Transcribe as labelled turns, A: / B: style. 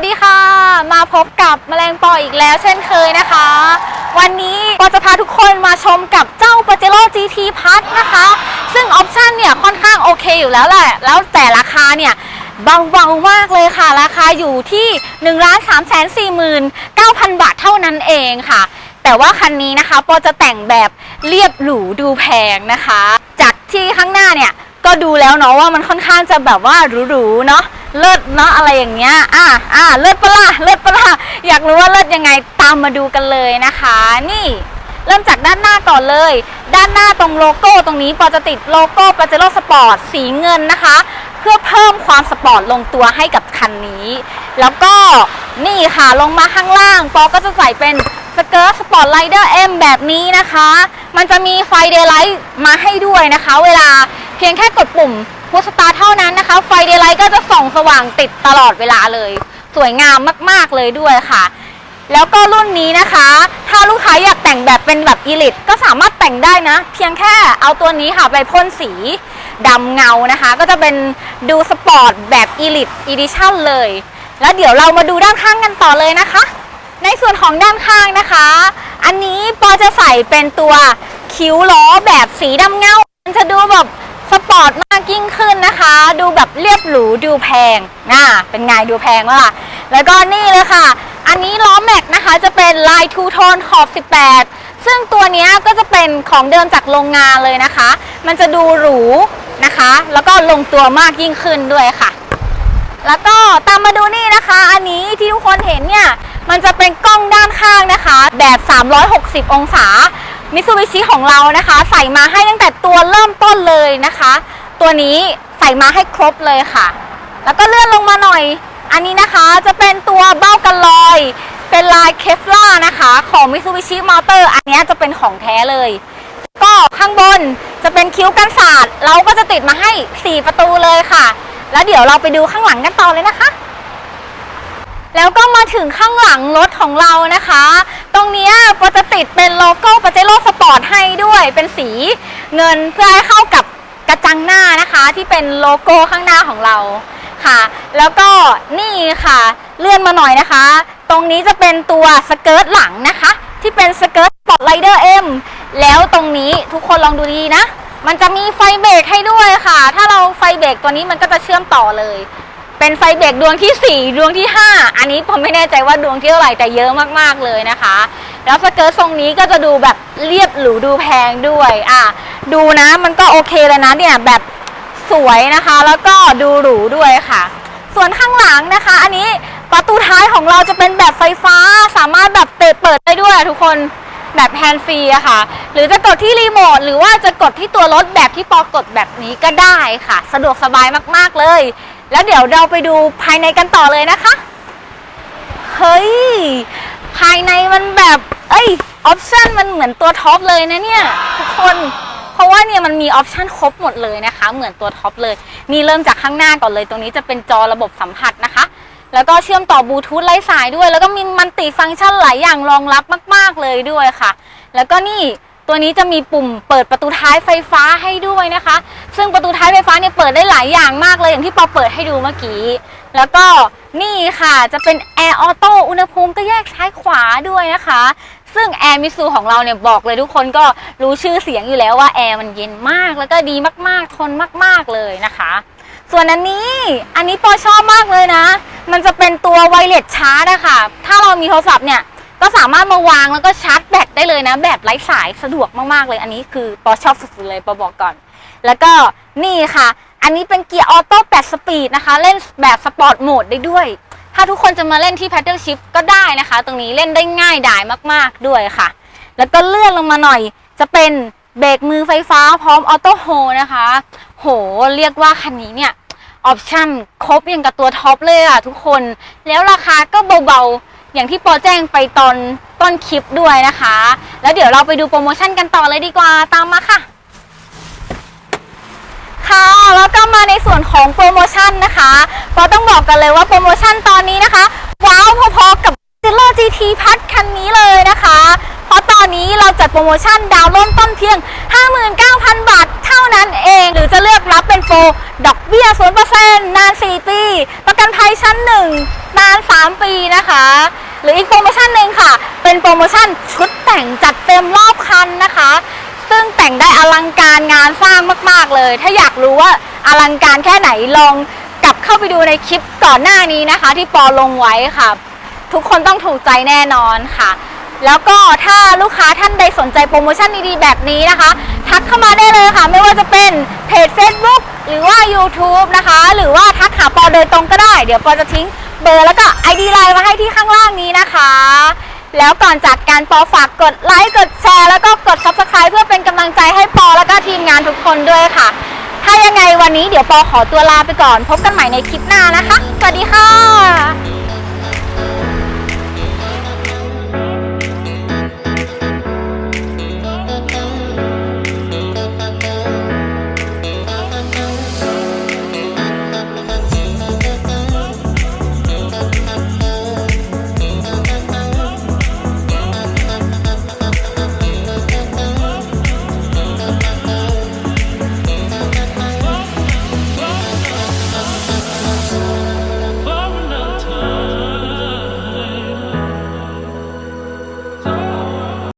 A: วัสดีค่ะ มาพบกับแมลงปออีกแล้วเช่นเคยนะคะ วันนี้ปอจะพาทุกคนมาชมกับเจ้า p a j e r o GT Plus นะคะ ซึ่งออปชันเนี่ยค่อนข้างโอเคอยู่แล้วแหละ แล้วแต่ราคาเนี่ยเบาๆมากเลยค่ะ ราคาอยู่ที่ 1 3 4 9 0 0 0 บาทเท่านั้นเองค่ะ แต่ว่าคันนี้นะคะปอจะแต่งแบบเรียบหรูดูแพงนะคะ จากที่ข้างหน้าเนี่ยก็ดูแล้วเนาะว่ามันค่อนข้างจะแบบว่าหรูๆเนาะ เลิศเนาะอะไรอย่างเงี้ย อะอะเลิศปะล่ะเลิศปะล่ะอยากรู้ว่าเลิศยังไงตามมาดูกันเลยนะคะ นี่ เริ่มจากด้านหน้าก่อนเลย ด้านหน้าตรงโลโก้ตรงนี้ปอจะติดโลโก้ปาเจโร่สปอร์ตสีเงินนะคะ เพื่อเพิ่มความสปอร์ตลงตัวให้กับคันนี้ แล้วก็นี่ค่ะลงมาข้างล่าง ปอก็จะใส่เป็นสเกิร์ตสปอร์ตไลเดอร์เอ็มแบบนี้นะคะ มันจะมีไฟเดย์ไลท์มาให้ด้วยนะคะ เวลาเพียงแค่กดปุ่ม พุสตาร์เท่านั้นนะคะ ไฟเดย์ไลท์ก็จะส่องสว่างติดตลอดเวลาเลย สวยงามมากๆเลยด้วยค่ะ แล้วก็รุ่นนี้นะคะ ถ้าลูกค้าอยากแต่งแบบเป็นแบบอีลิตก็สามารถแต่งได้นะ เพียงแค่เอาตัวนี้ค่ะไปพ่นสีดำเงานะคะ ก็จะเป็นดูสปอร์ตแบบอีลิตอีดิชั่นเลย แล้วเดี๋ยวเรามาดูด้านข้างกันต่อเลยนะคะ ในส่วนของด้านข้างนะคะ อันนี้ปอจะใส่เป็นตัวคิ้วล้อแบบสีดำเงา มันจะดูแบบ อร์ตมากยิ่งขึ้นนะคะ ดูแบบเรียบหรูดูแพงน่าเป็นไงดูแพงวะล่ะแล้วก็นี่เลยค่ะ อันนี้ล้อแม็กนะคะจะเป็นลายทูโทนขอบ 18 ซึ่งตัวนี้ก็จะเป็นของเดิมจากโรงงานเลยนะคะ มันจะดูหรูนะคะ แล้วก็ลงตัวมากยิ่งขึ้นด้วยค่ะ แล้วก็ตามมาดูนี่นะคะ อันนี้ที่ทุกคนเห็นเนี่ยมันจะเป็นกล้องด้านข้างนะคะ แบบ 360 องศา มิ t ซูบิชิของเรานะคะ ใส่มาให้ตั้งแต่ตัวเริ่มต้นเลยนะคะ ตัวนี้ใส่มาให้ครบเลยค่ะ แล้วก็เลื่อนลงมาหน่อย อันนี้นะคะจะเป็นตัวเบ้ากันลอย เป็นลายเคฟล่านะคะของ Mitsubishi Motor อันนี้จะเป็นของแท้เลย ก็ข้างบนจะเป็นคิ้วกันศาสตร์เราก็จะติดมาให้ 4 ประตูเลยค่ะ แล้วเดี๋ยวเราไปดูข้างหลังกันต่อเลยนะคะ แล้วก็มาถึงข้างหลังรถของเรานะคะ ตรงนี้ยก็จะติดเป็นโลโก้ปาเจโร่สปอร์ตให้ด้วยเป็นสีเงินเพื่อให้เข้ากับกระจังหน้านะคะที่เป็นโลโก้ข้างหน้าของเราค่ะ แล้วก็นี่ค่ะเลื่อนมาหน่อยนะคะ ตรงนี้จะเป็นตัวสเกิร์ตหลังนะคะ ที่เป็นสเกิร์ตสปอร์ตไลเดอร์เอ็มแล้วตรงนี้ทุกคนลองดูดีนะ มันจะมีไฟเบรกให้ด้วยค่ะ ถ้าเราไฟเบรกตัวนี้มันก็จะเชื่อมต่อเลย เป็นไฟเบรกดวงที่ 4 ดวงที่ 5 อันนี้ผมไม่แน่ใจว่าดวงที่เท่าไหร่แต่เยอะมากๆเลยนะคะ แล้วสเกิร์ตทรงนี้ก็จะดูแบบเรียบหรูดูแพงด้วยอะดูนะมันก็โอเคเลยนะเนี่ยแบบสวยนะคะ แล้วก็ดูหรูด้วยค่ะ ส่วนข้างหลังนะคะ อันนี้ประตูท้ายของเราจะเป็นแบบไฟฟ้าสามารถแบบเปิดเปิดได้ด้วยทุกคนแบบแฮนด์ฟรีอะค่ะ หรือจะกดที่รีโมทหรือว่าจะกดที่ตัวรถแบบที่ปอกดแบบนี้ก็ได้ค่ะ สะดวกสบายมากๆเลย แล้วเดี๋ยวเราไปดูภายในกันต่อเลยนะคะ เฮ้ย ภายในมันแบบ เอ้ย ออปชันมันเหมือนตัวท็อปเลยนะเนี่ยทุกคน เพราะว่าเนี่ยมันมีออปชันครบหมดเลยนะคะ เหมือนตัวท็อปเลย นี่เริ่มจากข้างหน้าก่อนเลย ตรงนี้จะเป็นจอระบบสัมผัสนะคะ แล้วก็เชื่อมต่อบลูทูธไร้สายด้วย แล้วก็มีมันติฟังก์ชันหลายอย่างรองรับมาก ๆเลยด้วยค่ะ แล้วก็นี่ ตัวนี้จะมีปุ่มเปิดประตูท้ายไฟฟ้าให้ด้วยนะคะ ซึ่งประตูท้ายไฟฟ้าเนี่ยเปิดได้หลายอย่างมากเลยอย่างที่ปอเปิดให้ดูเมื่อกี้ แล้วก็นี่ค่ะจะเป็นแอร์ออโต้อุณหภูมิก็แยกซ้ายขวาด้วยนะคะ ซึ่งแอร์มิซูของเราเนี่ยบอกเลยทุกคนก็รู้ชื่อเสียงอยู่แล้วว่าแอร์มันเย็นมากแล้วก็ดีมากๆ ทนมากๆเลยนะคะ ส่วนอันนี้อันนี้ปอชอบมากเลยนะ มันจะเป็นตัวไวเลสชาร์จอะค่ะ ถ้าเรามีโทรศัพท์เนี่ย ก็สามารถมาวางแล้วก็ชาร์จแบตได้เลยนะ แบบไร้สายสะดวกมากๆเลย อันนี้คือปอชอบสุดๆเลยปอบอกก่อน แล้วก็นี่ค่ะ อันนี้เป็นเกียร์ออโต้8สปีดนะคะ เล่นแบบสปอร์ตโหมดได้ด้วย ถ้าทุกคนจะมาเล่นที่ Paddle Shift ก็ได้นะคะ ตรงนี้เล่นได้ง่ายดายมากๆด้วยค่ะ แล้วก็เลื่อนลงมาหน่อย จะเป็นเบรกมือไฟฟ้าพร้อมออโต้โฮนะคะ โหเรียกว่าคันนี้เนี่ยออปชั่นครบอย่างกับตัวท็อปเลยอะทุกคน แล้วราคาก็เบาๆ อย่างที่ปอแจ้งไปตอนต้นคลิปด้วยนะคะ แล้วเดี๋ยวเราไปดูโปรโมชั่นกันต่อเลยดีกว่าตามมาค่ะค่ะแล้วก็มาในส่วนของโปรโมชั่นนะคะปอต้องบอกกันเลยว่าโปรโมชั่นตอนนี้นะคะ ว้าวพอๆกับ z e r o GT พัดคันนี้เลยนะคะ เพราะตอนนี้เราจัดโปรโมชั่นดาวน์เริ่มต้นเพียง 59,000 บาทเท่านั้นเอง หรือจะเลือกรับเป็นโปร ดอกเบี้ย0%นาน 4 ปี ประกันภัยชั้น 1 นาน 3 ปีนะคะ หรืออีกโปรโมชั่นหนึ่งค่ะ เป็นโปรโมชั่นชุดแต่งจัดเต็มรอบคันนะคะ ซึ่งแต่งได้อลังการงานสร้างมาก ๆ เลย ถ้าอยากรู้ว่าอลังการแค่ไหนลองกลับเข้าไปดูในคลิปก่อนหน้านี้นะคะ ที่ปอลงไว้ค่ะ ทุกคนต้องถูกใจแน่นอนค่ะ แล้วก็ถ้าลูกค้าท่านใดสนใจโปรโมชั่นดีๆแบบนี้นะคะ ทักเข้ามาได้เลยค่ะ ไม่ว่าจะเป็นเพจ Facebook หรือว่า YouTube นะคะ หรือว่าทักหาปอโดยตรงก็ได้ เดี๋ยวปอจะทิ้งเบอร์แล้วก็ ID ไลน์มาให้ที่ข้างล่างนี้นะคะ แล้วก่อนจากการปอฝากกดไลค์กดแชร์แล้วก็กด Subscribe เพื่อเป็นกำลังใจให้ปอแล้วก็ทีมงานทุกคนด้วยค่ะ ถ้ายังไงวันนี้เดี๋ยวปอขอตัวลาไปก่อน พบกันใหม่ในคลิปหน้านะคะ สวัสดีค่ะ